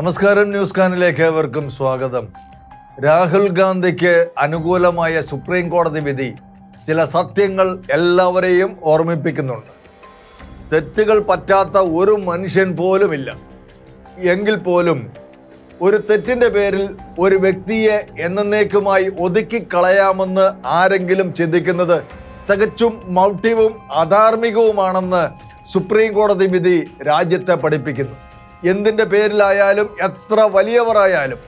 നമസ്കാരം ന്യൂസ് കാനിലേക്ക് ഏവർക്കും സ്വാഗതം. രാഹുൽ ഗാന്ധിക്ക് അനുകൂലമായ സുപ്രീം കോടതി വിധി ചില സത്യങ്ങൾ എല്ലാവരെയും ഓർമ്മിപ്പിക്കുന്നുണ്ട്. തെറ്റുകൾ പറ്റാത്ത ഒരു മനുഷ്യൻ പോലുമില്ല. എങ്കിൽ പോലും ഒരു തെറ്റിന്റെ പേരിൽ ഒരു വ്യക്തിയെ എന്നേക്കുമായി ഒതുക്കിക്കളയാമെന്ന് ആരെങ്കിലും ചിന്തിക്കുന്നത് തികച്ചും മൗഢ്യവും അധാർമികവുമാണെന്ന് സുപ്രീം കോടതി വിധി രാജ്യത്തെ പഠിപ്പിക്കുന്നു. എന്തിന്റെ പേരിലായാലും എത്ര വലിയവരായാലും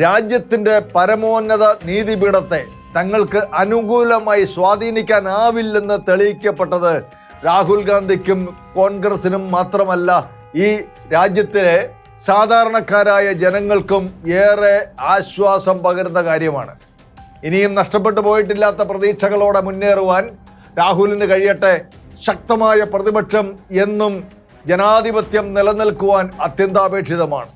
രാജ്യത്തിന്റെ പരമോന്നത നീതിപീഠത്തെ തങ്ങൾക്ക് അനുകൂലമായി സ്വാധീനിക്കാനാവില്ലെന്ന് തെളിയിക്കപ്പെട്ടത് രാഹുൽ ഗാന്ധിക്കും കോൺഗ്രസിനും മാത്രമല്ല ഈ രാജ്യത്തിലെ സാധാരണക്കാരായ ജനങ്ങൾക്കും ഏറെ ആശ്വാസം പകരുന്ന കാര്യമാണ്. ഇനിയും നഷ്ടപ്പെട്ടു പോയിട്ടില്ലാത്ത പ്രതീക്ഷകളോടെ മുന്നേറുവാൻ രാഹുലിന് കഴിയട്ടെ ശക്തമായ പ്രതിപക്ഷം എന്നും ജനാധിപത്യം നിലനിൽക്കുവാൻ അത്യന്താപേക്ഷിതമാണ്.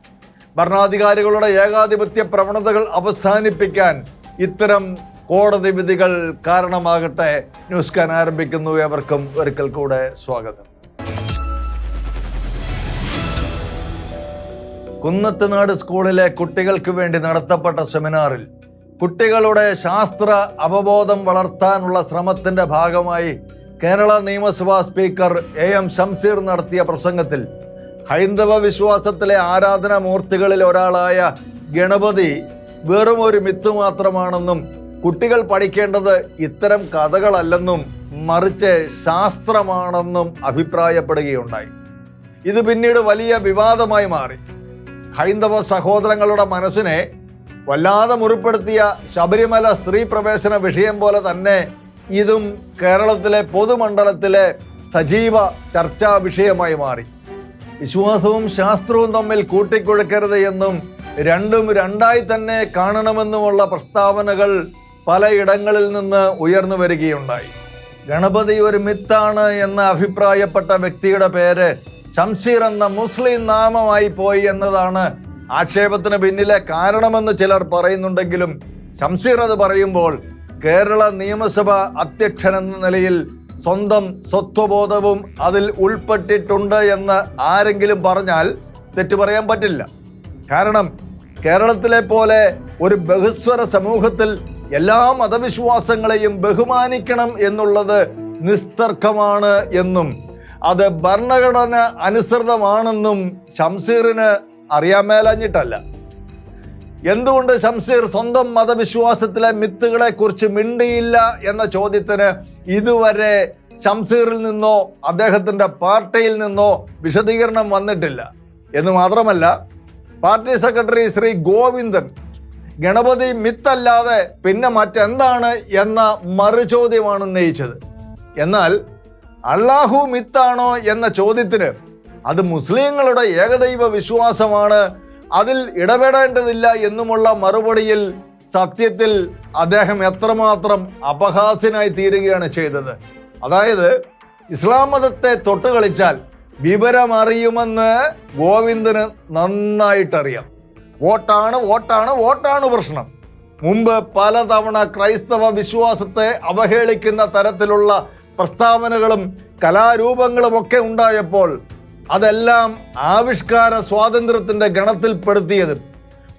ഭരണാധികാരികളുടെ ഏകാധിപത്യ പ്രവണതകൾ അവസാനിപ്പിക്കാൻ ഇത്തരം കോടതി വിധികൾ കാരണമാകട്ടെ. ന്യൂസ് കാൻ ആരംഭിക്കുന്നു. എവർക്കും ഒരിക്കൽ കൂടെ സ്വാഗതം. കുന്നത്തുനാട് സ്കൂളിലെ കുട്ടികൾക്ക് വേണ്ടി നടത്തപ്പെട്ട സെമിനാറിൽ കുട്ടികളുടെ ശാസ്ത്ര അവബോധം വളർത്താനുള്ള ശ്രമത്തിന്റെ ഭാഗമായി കേരള നിയമസഭാ സ്പീക്കർ എ എം ഷംസീർ നടത്തിയ പ്രസംഗത്തിൽ ഹൈന്ദവ വിശ്വാസത്തിലെ ആരാധനാമൂർത്തികളിൽ ഒരാളായ ഗണപതി വെറും ഒരു മിത്ത് മാത്രമാണെന്നും കുട്ടികൾ പഠിക്കേണ്ടത് ഇത്തരം കഥകളല്ലെന്നും മറിച്ച് ശാസ്ത്രമാണെന്നും അഭിപ്രായപ്പെടുകയുണ്ടായി. ഇത് പിന്നീട് വലിയ വിവാദമായി മാറി. ഹൈന്ദവ സഹോദരങ്ങളുടെ മനസ്സിനെ വല്ലാതെ മുറിപ്പെടുത്തിയ ശബരിമല സ്ത്രീ പ്രവേശന വിഷയം പോലെ തന്നെ ഇതും കേരളത്തിലെ പൊതുമണ്ഡലത്തിലെ സജീവ ചർച്ചാ വിഷയമായി മാറി. വിശ്വാസവും ശാസ്ത്രവും തമ്മിൽ കൂട്ടിക്കൊഴുക്കരുത് എന്നും രണ്ടും രണ്ടായി തന്നെ കാണണമെന്നുമുള്ള പ്രസ്താവനകൾ പലയിടങ്ങളിൽ നിന്ന് ഉയർന്നു വരികയുണ്ടായി. ഗണപതി ഒരു മിത്താണ് എന്ന് അഭിപ്രായപ്പെട്ട വ്യക്തിയുടെ പേര് ഷംഷീർ എന്ന മുസ്ലിം നാമമായി പോയി എന്നതാണ് ആക്ഷേപത്തിന് പിന്നിലെ കാരണമെന്ന് ചിലർ പറയുന്നുണ്ടെങ്കിലും ഷംഷീർ അത് പറയുമ്പോൾ കേരള നിയമസഭ അധ്യക്ഷൻ എന്ന നിലയിൽ സ്വന്തം സ്വത്വബോധവും അതിൽ ഉൾപ്പെട്ടിട്ടുണ്ട് എന്ന് ആരെങ്കിലും പറഞ്ഞാൽ തെറ്റു പറയാൻ പറ്റില്ല. കാരണം കേരളത്തിലെ പോലെ ഒരു ബഹുസ്വര സമൂഹത്തിൽ എല്ലാ മതവിശ്വാസങ്ങളെയും ബഹുമാനിക്കണം എന്നുള്ളത് നിസ്തർക്കമാണ് എന്നും അത് ഭരണഘടന അനുസൃതമാണെന്നും ഷംസീറിന് അറിയാൻ മേലഞ്ഞിട്ടല്ല. എന്തുകൊണ്ട് ഷംസീർ സ്വന്തം മതവിശ്വാസത്തിലെ മിത്തുകളെ കുറിച്ച് മിണ്ടിയില്ല എന്ന ചോദ്യത്തിന് ഇതുവരെ ഷംസീറിൽ നിന്നോ അദ്ദേഹത്തിന്റെ പാർട്ടിയിൽ നിന്നോ വിശദീകരണം വന്നിട്ടില്ല. എന്ന് മാത്രമല്ല പാർട്ടി സെക്രട്ടറി ശ്രീ ഗോവിന്ദൻ ഗണപതി മിത്തല്ലാതെ പിന്നെ മറ്റെന്താണ് എന്ന മറുചോദ്യമാണ് ഉന്നയിച്ചത്. എന്നാൽ അള്ളാഹു മിത്താണോ എന്ന ചോദ്യത്തിന് അത് മുസ്ലിങ്ങളുടെ ഏകദൈവ വിശ്വാസമാണ് അതിൽ ഇടപെടേണ്ടതില്ല എന്നുമുള്ള മറുപടിയിൽ സത്യത്തിൽ അദ്ദേഹം എത്രമാത്രം അപഹാസ്യനായി തീരുകയാണ് ചെയ്തത്. അതായത് ഇസ്ലാം മതത്തെ തൊട്ടുകളിച്ചാൽ വിവരമറിയുമെന്ന് ഗോവിന്ദന് നന്നായിട്ടറിയാം. വോട്ടാണ് വോട്ടാണ് വോട്ടാണ് പ്രശ്നം. മുമ്പ് പലതവണ ക്രൈസ്തവ വിശ്വാസത്തെ അവഹേളിക്കുന്ന തരത്തിലുള്ള പ്രസ്താവനകളും കലാരൂപങ്ങളും ഒക്കെ ഉണ്ടായപ്പോൾ അതെല്ലാം ആവിഷ്കാര സ്വാതന്ത്ര്യത്തിന്റെ ഗണത്തിൽപ്പെടുത്തിയത്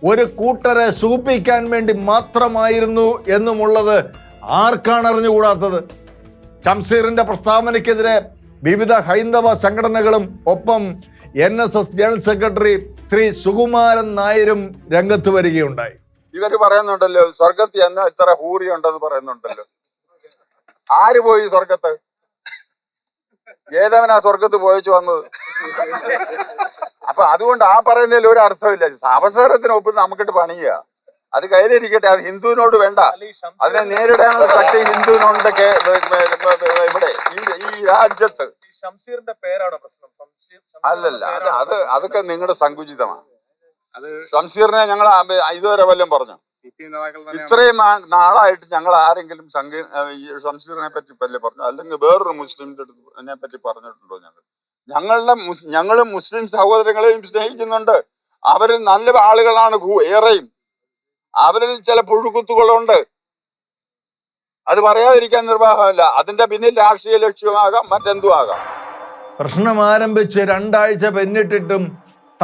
ഒരു കൂട്ടരെ സൂപ്പിക്കാൻ വേണ്ടി മാത്രമായിരുന്നു എന്നുമുള്ളത് ആർക്കാണ് അറിഞ്ഞുകൂടാത്തത്? ഷംസീറിന്റെ പ്രസ്താവനയ്ക്കെതിരെ വിവിധ ഹൈന്ദവ സംഘടനകളും ഒപ്പം N S S general secretary Shri Sukumaran നായരും രംഗത്ത് വരികയുണ്ടായി. ഇവർ പറയുന്നുണ്ടല്ലോ സ്വർഗത്തിൽ എന്നാ ഇത്ര ഹൂറി ഉണ്ടെന്ന് പറയുന്നുണ്ടല്ലോ. ആര് പോയി സ്വർഗത്ത്? ഏതവനാ സ്വർഗത്ത് പോയച്ചു വന്നത്? അപ്പൊ അതുകൊണ്ട് ആ പറയുന്നതിൽ ഒരു അർത്ഥമില്ല അവസരത്തിന് ഒപ്പം നമുക്കിട്ട് പണിയുക. അത് കയ്യിലിരിക്കട്ടെ അത് ഹിന്ദുവിനോട് വേണ്ട. അതിനെ നേരിടാനുള്ള ശക്തി ഹിന്ദുവിനോട് ഇവിടെ ഈ- രാജ്യത്ത്. ഷംസീറിന്റെ പേരാണോ പ്രശ്നം? അല്ലല്ല അത് അത് അതൊക്കെ നിങ്ങളുടെ സങ്കുചിതമാണ്. അത് ഷംസീറിനെ ഞങ്ങൾ ഇതുവരെ വല്ലതും പറഞ്ഞു? ഇത്രയും നാളായിട്ട് ഞങ്ങൾ ആരെങ്കിലും സംഘ ഈ പറ്റി പല്ലേ പറഞ്ഞു അല്ലെങ്കിൽ വേറൊരു മുസ്ലിമിന്റെ അടുത്ത് പറ്റി പറഞ്ഞിട്ടുണ്ടോ ഞങ്ങൾ? ഞങ്ങളുടെ ഞങ്ങളും മുസ്ലിം സഹോദരങ്ങളെയും സ്നേഹിക്കുന്നുണ്ട്. അവരിൽ നല്ല ആളുകളാണ് ഏറെയും. അവരിൽ ചില പുഴുക്കുത്തുകളുണ്ട് അത് പറയാതിരിക്കാൻ നിർവാഹമില്ല. അതിന്റെ പിന്നിൽ രാഷ്ട്രീയ ലക്ഷ്യമാകാം മറ്റെന്തും ആകാം പ്രശ്നം ആരംഭിച്ച് രണ്ടാഴ്ച പിന്നിട്ടിട്ടും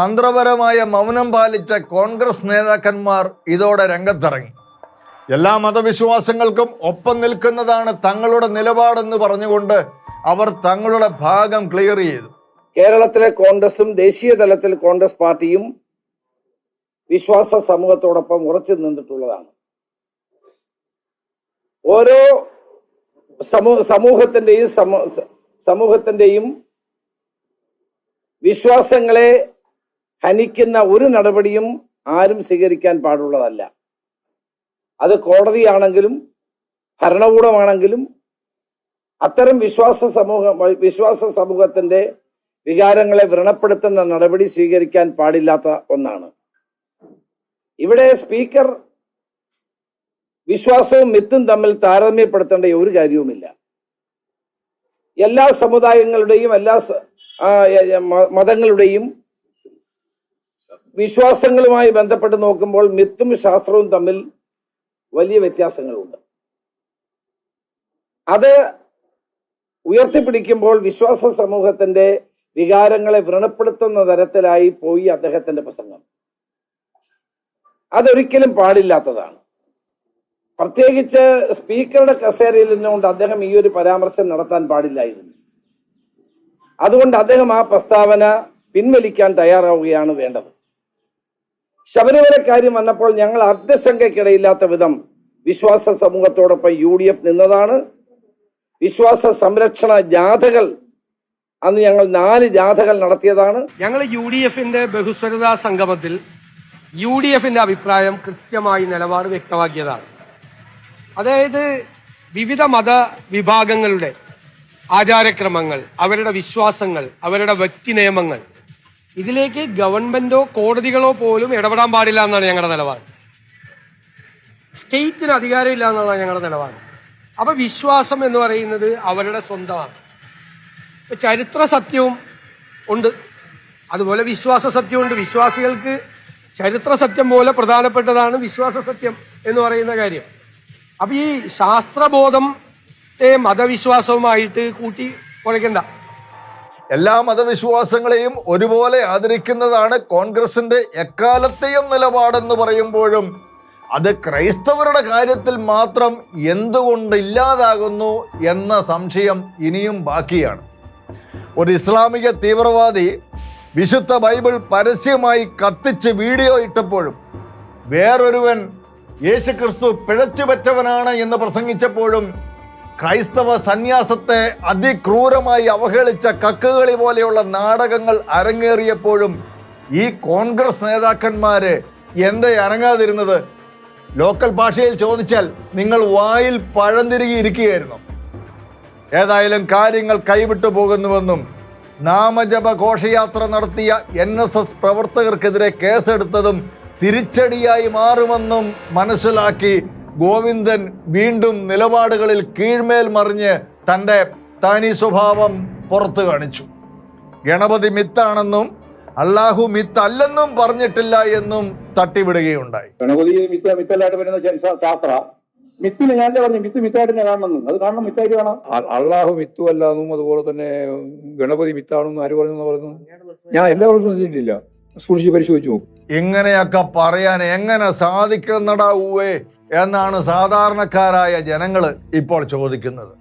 തന്ത്രപരമായ മൗനം പാലിച്ച കോൺഗ്രസ് നേതാക്കന്മാർ ഇതോടെ രംഗത്തിറങ്ങി. എല്ലാ മതവിശ്വാസങ്ങൾക്കും ഒപ്പം നിൽക്കുന്നതാണ് തങ്ങളുടെ നിലപാടെന്ന് പറഞ്ഞുകൊണ്ട് അവർ തങ്ങളുടെ ഭാഗം ക്ലിയർ ചെയ്തു. കേരളത്തിലെ കോൺഗ്രസും ദേശീയ തലത്തിൽ കോൺഗ്രസ് പാർട്ടിയും വിശ്വാസ സമൂഹത്തോടൊപ്പം ഉറച്ചു നിന്നിട്ടുള്ളതാണ്. ഓരോ സമൂഹ സമൂഹത്തിന്റെയും സമൂ- സമൂഹത്തിന്റെയും വിശ്വാസങ്ങളെ ഹനിക്കുന്ന ഒരു നടപടിയും ആരും സ്വീകരിക്കാൻ പാടുള്ളതല്ല. അത് കോടതിയാണെങ്കിലും ഭരണകൂടമാണെങ്കിലും അത്തരം വിശ്വാസ സമൂഹ വിശ്വാസ സമൂഹത്തിന്റെ വികാരങ്ങളെ വ്രണപ്പെടുത്തുന്ന നടപടി സ്വീകരിക്കാൻ പാടില്ലാത്ത ഒന്നാണ്. ഇവിടെ സ്പീക്കർ വിശ്വാസവും മിത്തും തമ്മിൽ താരതമ്യപ്പെടുത്തേണ്ട ഒരു കാര്യവുമില്ല. എല്ലാ സമുദായങ്ങളുടെയും എല്ലാ മതങ്ങളുടെയും വിശ്വാസങ്ങളുമായി ബന്ധപ്പെട്ട് നോക്കുമ്പോൾ മിത്തും ശാസ്ത്രവും തമ്മിൽ വലിയ വ്യത്യാസങ്ങളുണ്ട്. അത് ഉയർത്തിപ്പിടിക്കുമ്പോൾ വിശ്വാസ സമൂഹത്തിന്റെ വികാരങ്ങളെ വ്രണപ്പെടുത്തുന്ന തരത്തിലായി പോയി അദ്ദേഹത്തിന്റെ പ്രസംഗം. അതൊരിക്കലും പാടില്ലാത്തതാണ്. പ്രത്യേകിച്ച് സ്പീക്കറുടെ കസേരയിൽ നിന്നുകൊണ്ട് അദ്ദേഹം ഈ ഒരു പരാമർശം നടത്താൻ പാടില്ലായിരുന്നു. അതുകൊണ്ട് അദ്ദേഹം ആ പ്രസ്താവന പിൻവലിക്കാൻ തയ്യാറാവുകയാണ് വേണ്ടത്. ശബരിമല കാര്യം വന്നപ്പോൾ ഞങ്ങൾ അർദ്ധശങ്കയ്ക്കിടയില്ലാത്ത വിധം വിശ്വാസ സമൂഹത്തോടൊപ്പം യു ഡി എഫ് നിന്നതാണ്. വിശ്വാസ സംരക്ഷണ ജാഥകൾ അന്ന് ഞങ്ങൾ നാല് ജാഥകൾ നടത്തിയതാണ്. ഞങ്ങൾ യു ഡി എഫിന്റെ ബഹുസ്വരതാ സംഗമത്തിൽ യു ഡി എഫിന്റെ അഭിപ്രായം കൃത്യമായി നിലപാട് വ്യക്തമാക്കിയതാണ്. അതായത് വിവിധ മത വിഭാഗങ്ങളുടെ ആചാരക്രമങ്ങൾ അവരുടെ വിശ്വാസങ്ങൾ അവരുടെ വ്യക്തി നിയമങ്ങൾ ഇതിലേക്ക് ഗവൺമെന്റോ കോടതികളോ പോലും ഇടപെടാൻ പാടില്ല എന്നാണ് ഞങ്ങളുടെ നിലപാട്. സ്റ്റേറ്റിന് അധികാരമില്ല എന്നതാണ് ഞങ്ങളുടെ നിലപാട്. അപ്പൊ വിശ്വാസം എന്ന് പറയുന്നത് അവരുടെ സ്വന്തമാണ്. ചരിത്ര സത്യവും ഉണ്ട്. അതുപോലെ വിശ്വാസ സത്യവും ഉണ്ട്. വിശ്വാസികൾക്ക് ചരിത്ര സത്യം പോലെ പ്രധാനപ്പെട്ടതാണ് വിശ്വാസ സത്യം എന്ന് പറയുന്ന കാര്യം. അപ്പൊ ഈ ശാസ്ത്രബോധത്തെ മതവിശ്വാസവുമായിട്ട് കൂട്ടി കുഴയ്ക്കണ്ട. എല്ലാ മതവിശ്വാസങ്ങളെയും ഒരുപോലെ ആദരിക്കുന്നതാണ് കോൺഗ്രസിന്റെ എക്കാലത്തെയും നിലപാടെന്ന് പറയുമ്പോഴും അത് ക്രൈസ്തവരുടെ കാര്യത്തിൽ മാത്രം എന്തുകൊണ്ട് ഇല്ലാതാകുന്നു എന്ന സംശയം ഇനിയും ബാക്കിയാണ്. ഒരു ഇസ്ലാമിക തീവ്രവാദി വിശുദ്ധ ബൈബിൾ പരസ്യമായി കത്തിച്ച് വീഡിയോ ഇട്ടപ്പോഴും വേറൊരുവൻ യേശുക്രിസ്തു പിഴച്ചുപറ്റവനാണ് എന്ന് പ്രസംഗിച്ചപ്പോഴും ക്രൈസ്തവ സന്യാസത്തെ അതിക്രൂരമായി അവഹേളിച്ച കക്കുകളി പോലെയുള്ള നാടകങ്ങൾ അരങ്ങേറിയപ്പോഴും ഈ കോൺഗ്രസ് നേതാക്കന്മാര് എന്തേ ഇറങ്ങാതിരുന്നത് ലോക്കൽ ഭാഷയിൽ ചോദിച്ചാൽ നിങ്ങൾ വായിൽ പഴംതിരുകി തിരികെ ഇരിക്കുകയായിരുന്നു. ഏതായാലും കാര്യങ്ങൾ കൈവിട്ടു പോകുന്നുവെന്നും നാമജപ ഘോഷയാത്ര നടത്തിയ എൻ എസ് എസ് പ്രവർത്തകർക്കെതിരെ കേസെടുത്തതും തിരിച്ചടിയായി മാറുമെന്നും മനസ്സിലാക്കി ഗോവിന്ദൻ വീണ്ടും നിലപാടുകളിൽ കീഴ്മേൽ മറിഞ്ഞ് തന്റെ തനി സ്വഭാവം പുറത്തു കാണിച്ചു. ഗണപതി മിത്താണെന്നും അള്ളാഹു മിത്തല്ലെന്നും പറഞ്ഞിട്ടില്ല എന്നും തട്ടിവിടുകയുണ്ടായി. ഗണപതി മിത്ത് മിത്തല്ലായിട്ട് വരുന്ന ശാസ്ത്ര മിത്തിന് ഞാൻ പറഞ്ഞു മിത്ത് മിത്തായിട്ട് തന്നെ കാണണമെന്ന്. അത് കാണണം മിത്തായിട്ട് കാണാം. അള്ളാഹു മിത്തു അല്ലാന്നും അതുപോലെ തന്നെ ഗണപതി മിത്താണെന്നും ആര് പറഞ്ഞു പറയുന്നു ഞാൻ എല്ലാവരും ചെയ്തിട്ടില്ല. സൂക്ഷിച്ച് പരിശോധിച്ചു നോക്കും. ഇങ്ങനെയൊക്കെ പറയാൻ എങ്ങനെ സാധിക്കുന്നടാ ഊവേ. എന്നാണ് സാധാരണക്കാരായ ജനങ്ങൾ ഇപ്പോൾ ചോദിക്കുന്നത്.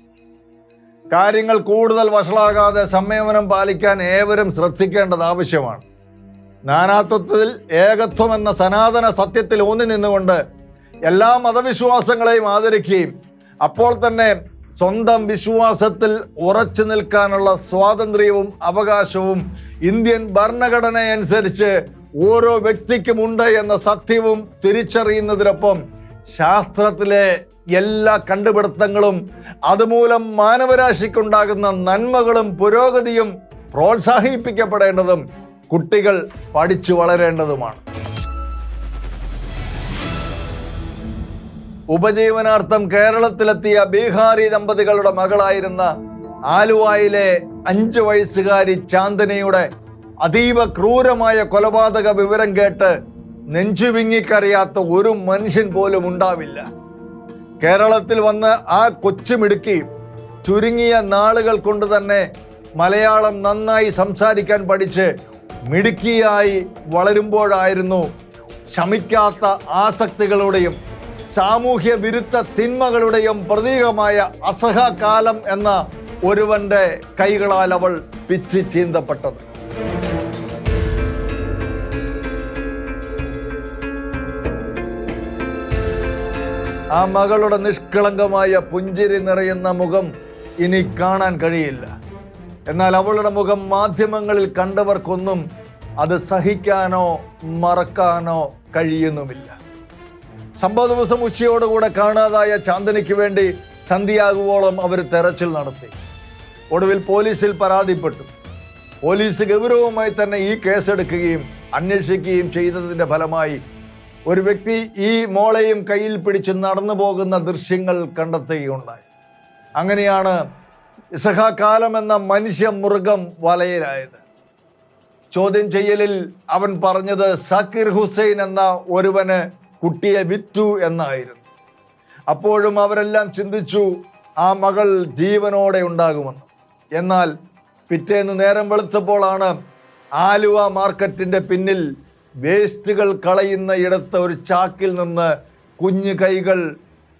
കാര്യങ്ങൾ കൂടുതൽ വഷളാകാതെ സംയമനം പാലിക്കാൻ ഏവരും ശ്രദ്ധിക്കേണ്ടത് ആവശ്യമാണ്. നാനാത്വത്തിൽ ഏകത്വം എന്ന സനാതന സത്യത്തിൽ ഊന്നി നിന്നുകൊണ്ട് എല്ലാ മതവിശ്വാസങ്ങളെയും ആദരിക്കുകയും അപ്പോൾ തന്നെ സ്വന്തം വിശ്വാസത്തിൽ ഉറച്ചു നിൽക്കാനുള്ള സ്വാതന്ത്ര്യവും അവകാശവും ഇന്ത്യൻ ഭരണഘടനയനുസരിച്ച് ഓരോ വ്യക്തിക്കുമുണ്ട് എന്ന സത്യവും തിരിച്ചറിയുന്നതിനൊപ്പം ശാസ്ത്രത്തിലെ എല്ലാ കണ്ടുപിടുത്തങ്ങളും അതുമൂലം മാനവരാശിക്കുണ്ടാകുന്ന നന്മകളും പുരോഗതിയും പ്രോത്സാഹിപ്പിക്കപ്പെടേണ്ടതും കുട്ടികൾ പഠിച്ചു വളരേണ്ടതുമാണ്. ഉപജീവനാർത്ഥം കേരളത്തിലെത്തിയ ബീഹാരി ദമ്പതികളുടെ മകളായിരുന്ന ആലുവായിലെ അഞ്ചു വയസ്സുകാരി ചാന്ദനയുടെ അതീവ ക്രൂരമായ കൊലപാതക വിവരം കേട്ട് നെഞ്ചുവിങ്ങിക്കറിയാത്ത ഒരു മനുഷ്യൻ പോലും ഉണ്ടാവില്ല. കേരളത്തിൽ വന്ന് ആ കൊച്ചുമിടുക്കി ചുരുങ്ങിയ നാളുകൾ കൊണ്ട് തന്നെ മലയാളം നന്നായി സംസാരിക്കാൻ പഠിച്ച് മിടുക്കിയായി വളരുമ്പോഴായിരുന്നു ശമിക്കാത്ത ആസക്തികളുടെയും സാമൂഹ്യ വിരുദ്ധ തിന്മകളുടെയും പ്രതീകമായ അസഹകാലം എന്ന ഒരുവന്റെ കൈകളാൽ അവൾ പിച്ച് ചീന്തപ്പെട്ടത്. ആ മകളുടെ നിഷ്കളങ്കമായ പുഞ്ചിരി നിറയുന്ന മുഖം ഇനി കാണാൻ കഴിയില്ല. എന്നാൽ അവളുടെ മുഖം മാധ്യമങ്ങളിൽ കണ്ടവർക്കൊന്നും അത് സഹിക്കാനോ മറക്കാനോ കഴിയുന്നുമില്ല. സംഭവ ദിവസം ഉച്ചയോടുകൂടെ കാണാതായ ചാന്ദനിക്ക് വേണ്ടി സന്ധ്യയാകുവോളം അവർ തെരച്ചിൽ നടത്തി. ഒടുവിൽ പോലീസിൽ പരാതിപ്പെട്ടു. പോലീസ് ഗൗരവമായി തന്നെ ഈ കേസെടുക്കുകയും അന്വേഷിക്കുകയും ചെയ്തതിന്റെ ഫലമായി ഒരു വ്യക്തി ഈ മോളെയും കയ്യിൽ പിടിച്ച് നടന്നു പോകുന്ന ദൃശ്യങ്ങൾ കണ്ടെത്തുകയുണ്ടായി. അങ്ങനെയാണ് ഇസഹാകാലം എന്ന മനുഷ്യ മൃഗം വലയിലായത്. ചോദ്യം ചെയ്യലിൽ അവൻ പറഞ്ഞത് സക്കീർ ഹുസൈൻ എന്ന ഒരുവന് കുട്ടിയെ വിറ്റു എന്നായിരുന്നു. അപ്പോഴും അവരെല്ലാം ചിന്തിച്ചു ആ മകൾ ജീവനോടെ ഉണ്ടാകുമെന്ന്. എന്നാൽ പിറ്റേന്ന് നേരം വെളുത്തപ്പോഴാണ് ആലുവ മാർക്കറ്റിന്റെ പിന്നിൽ വേസ്റ്റുകൾ കളയുന്ന ഇടത്ത് ഒരു ചാക്കിൽ നിന്ന് കുഞ്ഞു കൈകൾ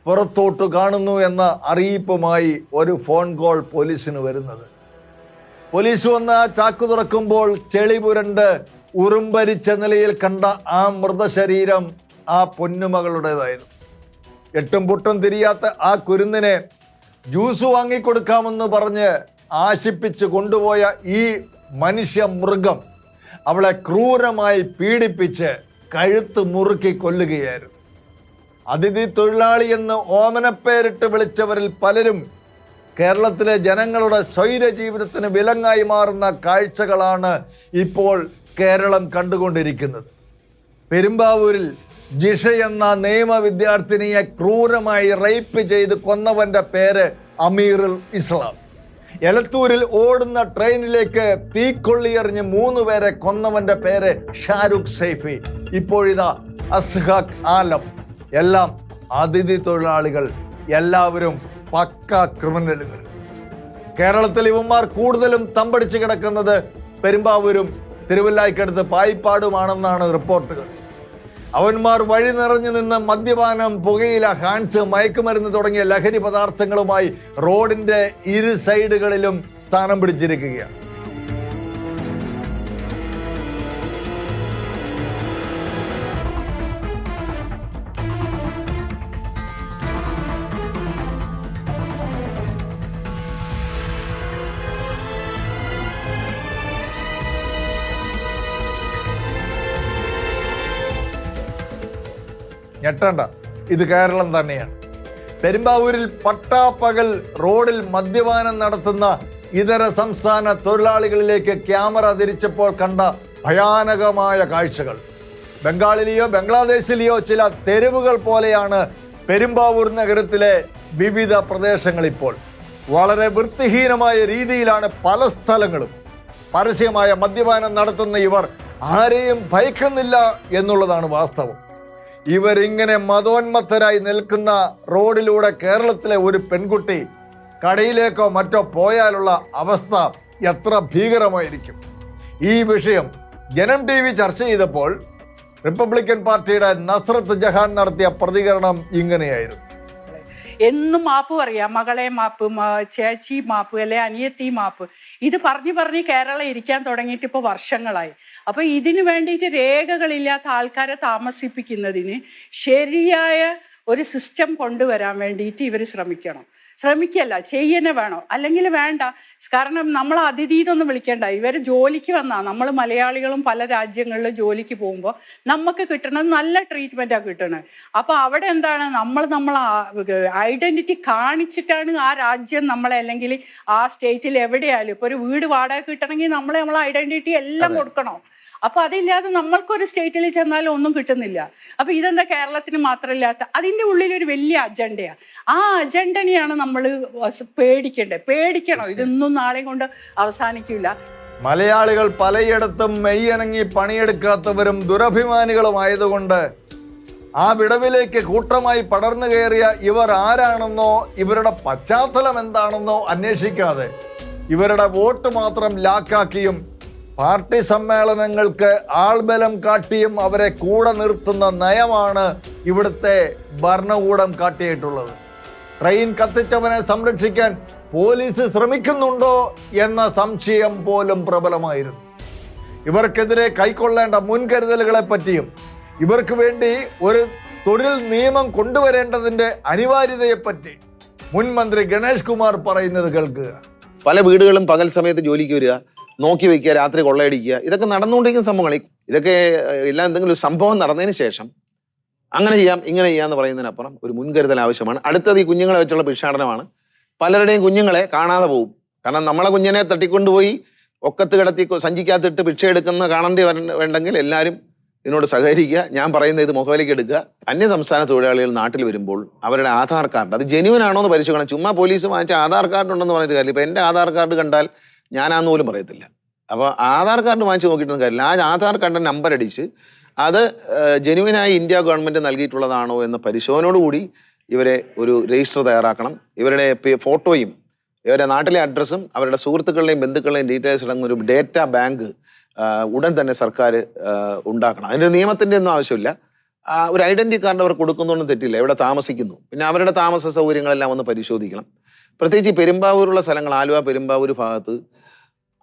പുറത്തോട്ട് കാണുന്നു എന്ന അറിയിപ്പുമായി ഒരു ഫോൺ കോൾ പോലീസിന് വരുന്നത്. പോലീസ് വന്ന് ആ ചാക്ക് തുറക്കുമ്പോൾ ചെളി പുരണ്ട് ഉറുമ്പരിച്ച നിലയിൽ കണ്ട ആ മൃതശരീരം ആ പൊന്നുമകളുടേതായിരുന്നു. എട്ടും പൊട്ടും തിരിയാത്ത ആ കുരുന്നിനെ ജ്യൂസ് വാങ്ങിക്കൊടുക്കാമെന്ന് പറഞ്ഞ് ആശിപ്പിച്ച് കൊണ്ടുപോയ ഈ മനുഷ്യ മൃഗം അവളെ ക്രൂരമായി പീഡിപ്പിച്ച് കഴുത്ത് മുറുക്കി കൊല്ലുകയായിരുന്നു. അതിഥി തൊഴിലാളി എന്ന് ഓമനപ്പേരിട്ട് വിളിച്ചവരിൽ പലരും കേരളത്തിലെ ജനങ്ങളുടെ സ്വൈര ജീവിതത്തിന് വിലങ്ങായി മാറുന്ന കാഴ്ചകളാണ് ഇപ്പോൾ കേരളം കണ്ടുകൊണ്ടിരിക്കുന്നത്. പെരുമ്പാവൂരിൽ ജിഷ എന്ന നിയമ വിദ്യാർത്ഥിനിയെ ക്രൂരമായി റേപ്പ് ചെയ്ത് കൊന്നവന്റെ പേര് അമീറുൽ ഇസ്ലാം. എലത്തൂരിൽ ഓടുന്ന ട്രെയിനിലേക്ക് തീക്കൊള്ളിയെറിഞ്ഞ് മൂന്ന് പേരെ കൊന്നവന്റെ പേര് ഷാരൂഖ് സൈഫി. ഇപ്പോഴിതാ അസ്ഹാഖ് ആലം. എല്ലാം അതിഥി തൊഴിലാളികൾ എല്ലാവരും പക്ക ക്രിമിനലുകൾ. കേരളത്തിൽ ഇവന്മാർ കൂടുതലും തമ്പടിച്ച് കിടക്കുന്നത് പെരുമ്പാവൂരും തിരുവല്ലായ്ക്കടുത്ത് പായിപ്പാടുമാണെന്നാണ് റിപ്പോർട്ടുകൾ. അവന്മാർ വഴി നിറഞ്ഞു നിന്ന് മദ്യപാനം പുകയില ഹാൻസ് മയക്കുമരുന്ന് തുടങ്ങിയ ലഹരി പദാർത്ഥങ്ങളുമായി റോഡിന്റെ ഇരു സൈഡുകളിലും സ്ഥാനം പിടിച്ചിരിക്കുകയാണ്. ഞെട്ടണ്ട. ഇത് കേരളം തന്നെയാണ്. പെരുമ്പാവൂരിൽ പട്ടാപ്പകൽ റോഡിൽ മദ്യപാനം നടത്തുന്ന ഇതര സംസ്ഥാന തൊഴിലാളികളിലേക്ക് ക്യാമറ തിരിച്ചപ്പോൾ കണ്ട ഭയാനകമായ കാഴ്ചകൾ. ബംഗാളിലെയോ ബംഗ്ലാദേശിലെയോ ചില തെരുവുകൾ പോലെയാണ് പെരുമ്പാവൂർ നഗരത്തിലെ വിവിധ പ്രദേശങ്ങൾ ഇപ്പോൾ വളരെ വൃത്തിഹീനമായ രീതിയിലാണ് പല സ്ഥലങ്ങളും. പരസ്യമായ മദ്യപാനം നടത്തുന്ന ഇവർ ആരെയും ഭയക്കുന്നില്ല എന്നുള്ളതാണ് വാസ്തവം. ഇവരിങ്ങനെ മതോന്മത്തരായി നിൽക്കുന്ന റോഡിലൂടെ കേരളത്തിലെ ഒരു പെൺകുട്ടി കടയിലേക്കോ മറ്റോ പോയാലുള്ള അവസ്ഥ എത്ര ഭീകരമായിരിക്കും? ഈ വിഷയം ജനം ടി വി ചർച്ച ചെയ്തപ്പോൾ റിപ്പബ്ലിക്കൻ പാർട്ടിയുടെ നസ്രത്ത് ജഹാൻ നടത്തിയ പ്രതികരണം ഇങ്ങനെയായിരുന്നു. എന്നും മാപ്പ് പറയാം. മകളെ മാപ്പ് ചേച്ചി മാപ്പ് അല്ലെ അനിയത്തി മാപ്പ്. ഇത് പറഞ്ഞു പറഞ്ഞ് കേരളം ഇരിക്കാൻ തുടങ്ങിയിട്ട് ഇപ്പോൾ വർഷങ്ങളായി. അപ്പൊ ഇതിനു വേണ്ടിയിട്ട് രേഖകളില്ലാത്ത ആൾക്കാരെ താമസിപ്പിക്കുന്നതിന് ശരിയായ ഒരു സിസ്റ്റം കൊണ്ടുവരാൻ വേണ്ടിയിട്ട് ഇവർ ശ്രമിക്കണം. ശ്രമിക്കല്ല ചെയ്യനെ വേണോ. അല്ലെങ്കിൽ വേണ്ട. കാരണം നമ്മൾ അതിഥി ഇതൊന്നും വിളിക്കേണ്ട. ഇവർ ജോലിക്ക് വന്നാൽ നമ്മൾ മലയാളികളും പല രാജ്യങ്ങളിലും ജോലിക്ക് പോകുമ്പോൾ നമുക്ക് കിട്ടണത് നല്ല ട്രീറ്റ്മെന്റാണ് കിട്ടണത് അപ്പോൾ അവിടെ എന്താണ്? നമ്മൾ നമ്മൾ ഐഡന്റിറ്റി കാണിച്ചിട്ടാണ് ആ രാജ്യം നമ്മളെ അല്ലെങ്കിൽ ആ സ്റ്റേറ്റിൽ എവിടെയായാലും ഇപ്പോൾ ഒരു വീട് വാടക കിട്ടണമെങ്കിൽ നമ്മൾ നമ്മളെ ഐഡന്റിറ്റി എല്ലാം കൊടുക്കണം. അപ്പൊ അതില്ലാതെ നമ്മൾക്കൊരു സ്റ്റേറ്റിൽ ചെന്നാലും ഒന്നും കിട്ടുന്നില്ല. അപ്പൊ ഇതെന്താ കേരളത്തിന് മാത്രമില്ലാത്ത അതിന്റെ ഉള്ളിൽ ഒരു വലിയ അജണ്ടയാണ് ആ അജണ്ടനെയാണ് നമ്മൾ പേടിക്കേണ്ടത്. പേടിക്കണം. ഇതൊന്നും നാളെ കൊണ്ട് അവസാനിക്കില്ല മലയാളികൾ പലയിടത്തും മെയ്യനങ്ങി പണിയെടുക്കാത്തവരും ദുരഭിമാനികളുമായതുകൊണ്ട് ആ വിടവിലേക്ക് കൂട്ടമായി പടർന്നു കയറിയ ഇവർ ആരാണെന്നോ ഇവരുടെ പശ്ചാത്തലം എന്താണെന്നോ അന്വേഷിക്കാതെ ഇവരുടെ വോട്ട് മാത്രം ലാക്കാക്കിയും പാർട്ടി സമ്മേളനങ്ങൾക്ക് ആൾബലം കാട്ടിയും അവരെ കൂടെ നിർത്തുന്ന നയമാണ് ഇവിടുത്തെ ഭരണകൂടം കാട്ടിയിട്ടുള്ളത്. ട്രെയിൻ കത്തിച്ചവനെ സംരക്ഷിക്കാൻ പോലീസ് ശ്രമിക്കുന്നുണ്ടോ എന്ന സംശയം പോലും പ്രബലമായിരുന്നു. ഇവർക്കെതിരെ കൈക്കൊള്ളേണ്ട മുൻകരുതലുകളെ പറ്റിയും ഇവർക്ക് വേണ്ടി ഒരു തൊഴിൽ നിയമം കൊണ്ടുവരേണ്ടതിന്റെ അനിവാര്യതയെപ്പറ്റി മുൻ മന്ത്രി ഗണേഷ് കുമാർ പറയുന്നത് കേൾക്കുക. പല വീടുകളും പകൽ സമയത്ത് ജോലിക്ക് വരിക. നോക്കി വെക്കുക രാത്രി കൊള്ളയടിക്കുക ഇതൊക്കെ നടന്നുകൊണ്ടിരിക്കുന്ന സംഭവങ്ങൾ. ഇതൊക്കെ എല്ലാ എന്തെങ്കിലും ഒരു സംഭവം നടന്നതിന് ശേഷം അങ്ങനെ ചെയ്യാം ഇങ്ങനെ ചെയ്യാം എന്ന് പറയുന്നതിനപ്പുറം ഒരു മുൻകരുതൽ ആവശ്യമാണ്. അടുത്തത് ഈ കുഞ്ഞുങ്ങളെ വെച്ചുള്ള ഭിക്ഷാടനമാണ്. പലരുടെയും കുഞ്ഞുങ്ങളെ കാണാതെ പോകും കാരണം നമ്മളെ കുഞ്ഞിനെ തട്ടിക്കൊണ്ടുപോയി ഒക്കത്ത് കിടത്തി സഞ്ചിക്കാത്തിട്ട് ഭിക്ഷ എടുക്കുന്ന കാണേണ്ടി വേണ്ടെങ്കിൽ എല്ലാവരും ഇതിനോട് സഹകരിക്കുക. ഞാൻ പറയുന്ന ഇത് മുഖവിലേക്ക് എടുക്കുക. അന്യ സംസ്ഥാന തൊഴിലാളികൾ നാട്ടിൽ വരുമ്പോൾ അവരുടെ ആധാർ കാർഡ് അത് ജെനുവൻ ആണോ എന്ന് പരിശോധിക്കണം. ചുമ്മാ പോലീസ് വാങ്ങിച്ച ആധാർ കാർഡ് ഉണ്ടെന്ന് പറഞ്ഞിട്ട് കാര്യമില്ല. ഇപ്പം എന്റെ ആധാർ കാർഡ് കണ്ടാൽ ഞാനാന്ന് പോലും പറയത്തില്ല. അപ്പോൾ ആധാർ കാർഡ് വാങ്ങിച്ച് നോക്കിയിട്ടൊന്നും കാര്യമില്ല. ആ ആധാർ കാർഡിന്റെ നമ്പർ അടിച്ച് അത് ജെനുവിനായി ഇന്ത്യ ഗവൺമെന്റ് നൽകിയിട്ടുള്ളതാണോ എന്ന പരിശോധനയോടുകൂടി ഇവരെ ഒരു രജിസ്റ്റർ തയ്യാറാക്കണം. ഇവരുടെ ഫോട്ടോയും ഇവരുടെ നാട്ടിലെ അഡ്രസ്സും അവരുടെ സുഹൃത്തുക്കളുടെയും ബന്ധുക്കളുടെയും ഡീറ്റെയിൽസ് അടങ്ങുന്ന ഒരു ഡേറ്റ ബാങ്ക് ഉടൻ തന്നെ സർക്കാർ ഉണ്ടാക്കണം. അതിന്റെ നിയമത്തിന്റെ ഒന്നും ആവശ്യമില്ല. ഒരു ഐഡന്റി കാർഡ് അവർ കൊടുക്കുന്നൊന്നും തെറ്റില്ല. ഇവിടെ താമസിക്കുന്നു. പിന്നെ അവരുടെ താമസ സൗകര്യങ്ങളെല്ലാം ഒന്ന് പരിശോധിക്കണം. പ്രത്യേകിച്ച് പെരുമ്പാവൂരുള്ള സ്ഥലങ്ങൾ ആലുവ പെരുമ്പാവൂർ ഭാഗത്ത്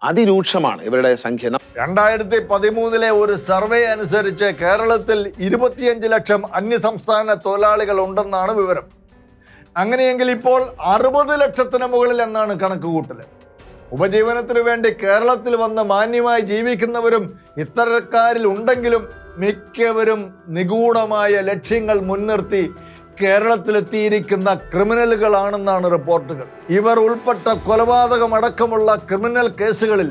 അതിരൂക്ഷമാണ് ഇവരുടെ സംഖ്യ. രണ്ടായിരത്തി പതിമൂന്നിലെ ഒരു സർവേ അനുസരിച്ച് കേരളത്തിൽ ഇരുപത്തിയഞ്ച് ലക്ഷം അന്യസംസ്ഥാന തൊഴിലാളികൾ ഉണ്ടെന്നാണ് വിവരം. അങ്ങനെയെങ്കിൽ ഇപ്പോൾ അറുപത് ലക്ഷത്തിന് മുകളിൽ എന്നാണ് കണക്കുകൂട്ടൽ ഉപജീവനത്തിന് വേണ്ടി കേരളത്തിൽ വന്ന് മാന്യമായി ജീവിക്കുന്നവരും ഇത്തരക്കാരിൽ ഉണ്ടെങ്കിലും മിക്കവരും നിഗൂഢമായ ലക്ഷ്യങ്ങൾ മുൻനിർത്തി കേരളത്തിലെത്തിയിരിക്കുന്ന ക്രിമിനലുകളാണെന്നാണ് റിപ്പോർട്ടുകൾ. ഇവർ ഉൾപ്പെട്ട കൊലപാതകമടക്കമുള്ള ക്രിമിനൽ കേസുകളിൽ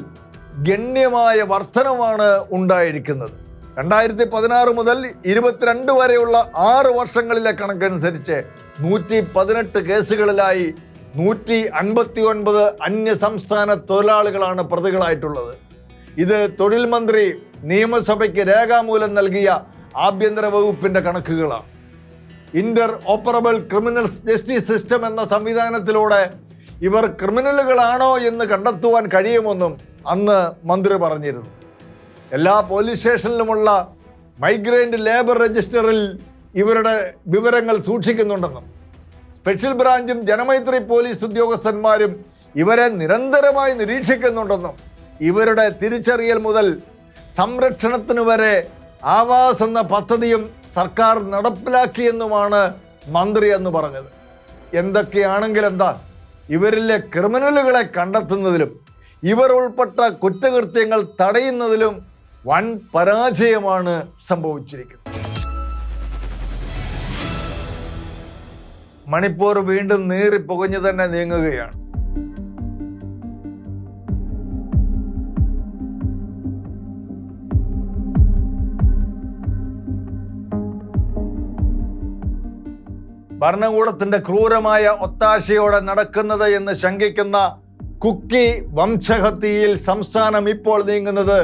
ഗണ്യമായ വർധനമാണ് ഉണ്ടായിരിക്കുന്നത്. രണ്ടായിരത്തി പതിനാറ് മുതൽ ഇരുപത്തിരണ്ട് വരെയുള്ള ആറ് വർഷങ്ങളിലെ കണക്കനുസരിച്ച് നൂറ്റി പതിനെട്ട് കേസുകളിലായി നൂറ്റി അൻപത്തി ഒൻപത് അന്യ സംസ്ഥാന തൊഴിലാളികളാണ് പ്രതികളായിട്ടുള്ളത്. ഇത് തൊഴിൽ മന്ത്രി നിയമസഭയ്ക്ക് രേഖാമൂലം നൽകിയ ആഭ്യന്തര വകുപ്പിന്റെ കണക്കുകളാണ്. Interoperable criminal justice system എന്ന സംവിധാനത്തിലൂടെ ഇവർ ക്രിമിനലുകളാണോ എന്ന് കണ്ടെത്തുവാൻ കഴിയുമെന്നും അന്ന് മന്ത്രി പറഞ്ഞിരുന്നു. എല്ലാ പോലീസ് സ്റ്റേഷനിലുമുള്ള മൈഗ്രന്റ് ലേബർ രജിസ്റ്ററിൽ ഇവരുടെ വിവരങ്ങൾ സൂക്ഷിക്കുന്നുണ്ടെന്നും സ്പെഷ്യൽ ബ്രാഞ്ചും ജനമൈത്രി പോലീസ് ഉദ്യോഗസ്ഥന്മാരും ഇവരെ നിരന്തരമായി നിരീക്ഷിക്കുന്നുണ്ടെന്നും ഇവരുടെ തിരിച്ചറിയൽ മുതൽ സംരക്ഷണത്തിനു വരെ ആവാസ് എന്ന പദ്ധതിയും സർക്കാർ നടപ്പിലാക്കിയെന്നുമാണ് മന്ത്രി എന്ന് പറഞ്ഞത്. എന്തൊക്കെയാണെങ്കിൽ എന്താ ഇവരിലെ ക്രിമിനലുകളെ കണ്ടെത്തുന്നതിലും ഇവർ ഉൾപ്പെട്ട കുറ്റകൃത്യങ്ങൾ തടയുന്നതിലും വൻ പരാജയമാണ് സംഭവിച്ചിരിക്കുന്നത്. മണിപ്പൂർ വീണ്ടും നീറി പുകഞ്ഞു തന്നെ നീങ്ങുകയാണ്. ഭരണകൂടത്തിന്റെ ക്രൂരമായ ഒത്താശയോടെ നടക്കുന്നത് എന്ന് ശങ്കിക്കുന്ന കുക്കി വംശഹത്യയിൽ സംസ്ഥാനം ഇപ്പോൾ നീങ്ങുന്നത്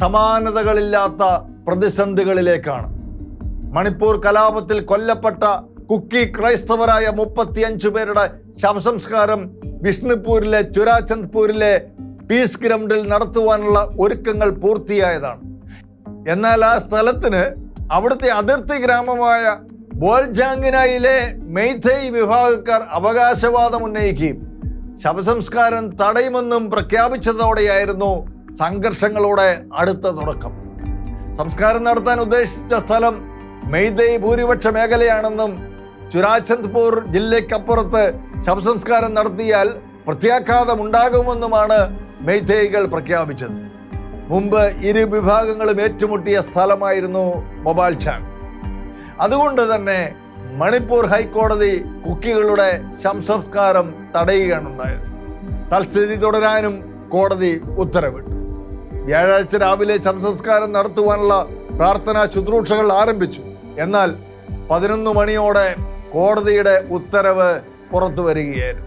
സമാനതകളില്ലാത്ത പ്രതിസന്ധികളിലേക്കാണ്. മണിപ്പൂർ കലാപത്തിൽ കൊല്ലപ്പെട്ട കുക്കി ക്രൈസ്തവരായ മുപ്പത്തിയഞ്ചു പേരുടെ ശവസംസ്കാരം വിഷ്ണുപൂരിലെ ചുരാചന്ദ്പൂരിലെ പീസ് ഗ്രൗണ്ടിൽ നടത്തുവാനുള്ള ഒരുക്കങ്ങൾ പൂർത്തിയായതാണ്. എന്നാൽ ആ സ്ഥലത്തിന് അവിടുത്തെ അതിർത്തി ഗ്രാമമായ ബോൾജാങ്കിനായിലെ മെയ്തൈ വിഭാഗക്കാർ അവകാശവാദം ഉന്നയിക്കുകയും ശവസംസ്കാരം തടയുമെന്നും പ്രഖ്യാപിച്ചതോടെയായിരുന്നു സംഘർഷങ്ങളുടെ അടുത്ത തുടക്കം. സംസ്കാരം നടത്താൻ ഉദ്ദേശിച്ച സ്ഥലം മെയ്തൈ ഭൂരിപക്ഷ മേഖലയാണെന്നും ചുരാചന്ദ്പൂർ ജില്ലയ്ക്കപ്പുറത്ത് ശവസംസ്കാരം നടത്തിയാൽ പ്രത്യാഘാതം ഉണ്ടാകുമെന്നുമാണ് മെയ്തൈകൾ പ്രഖ്യാപിച്ചത്. മുമ്പ് ഇരു വിഭാഗങ്ങളും ഏറ്റുമുട്ടിയ സ്ഥലമായിരുന്നു മൊബൈൽ ചാങ് അതുകൊണ്ട് തന്നെ മണിപ്പൂർ ഹൈക്കോടതി കുക്കികളുടെ ശംസംസ്കാരം തടയുകയാണ് ഉണ്ടായത്. തൽസ്ഥിതി തുടരാനും കോടതി ഉത്തരവിട്ടു. വ്യാഴാഴ്ച രാവിലെ ശംസംസ്കാരം നടത്തുവാനുള്ള പ്രാർത്ഥനാ ശുശ്രൂഷകൾ ആരംഭിച്ചു. എന്നാൽ പതിനൊന്ന് മണിയോടെ കോടതിയുടെ ഉത്തരവ് പുറത്തു വരികയായിരുന്നു.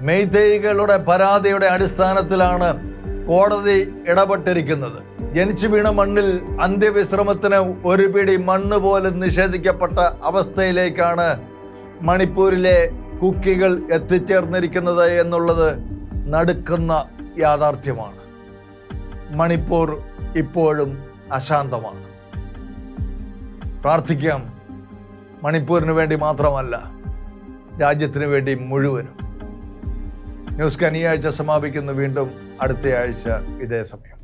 മെയ്തൈകളുടെ പരാതിയുടെ അടിസ്ഥാനത്തിലാണ് കോടതി ഇടപെട്ടിരിക്കുന്നത്. ജനിച്ചു വീണ മണ്ണിൽ അന്ത്യവിശ്രമത്തിന് ഒരു പിടി മണ്ണ് പോലും നിഷേധിക്കപ്പെട്ട അവസ്ഥയിലേക്കാണ് മണിപ്പൂരിലെ കുക്കികൾ എത്തിച്ചേർന്നിരിക്കുന്നത് എന്നുള്ളത് നടുക്കുന്ന യാഥാർത്ഥ്യമാണ്. മണിപ്പൂർ ഇപ്പോഴും അശാന്തമാണ്. പ്രാർത്ഥിക്കാം മണിപ്പൂരിന് വേണ്ടി മാത്രമല്ല രാജ്യത്തിന് വേണ്ടി മുഴുവനും. ന്യൂസ് കനിയാഴ്ച സമാപിക്കുന്നു. വീണ്ടും അടുത്തയാഴ്ച ഇതേ സമയം.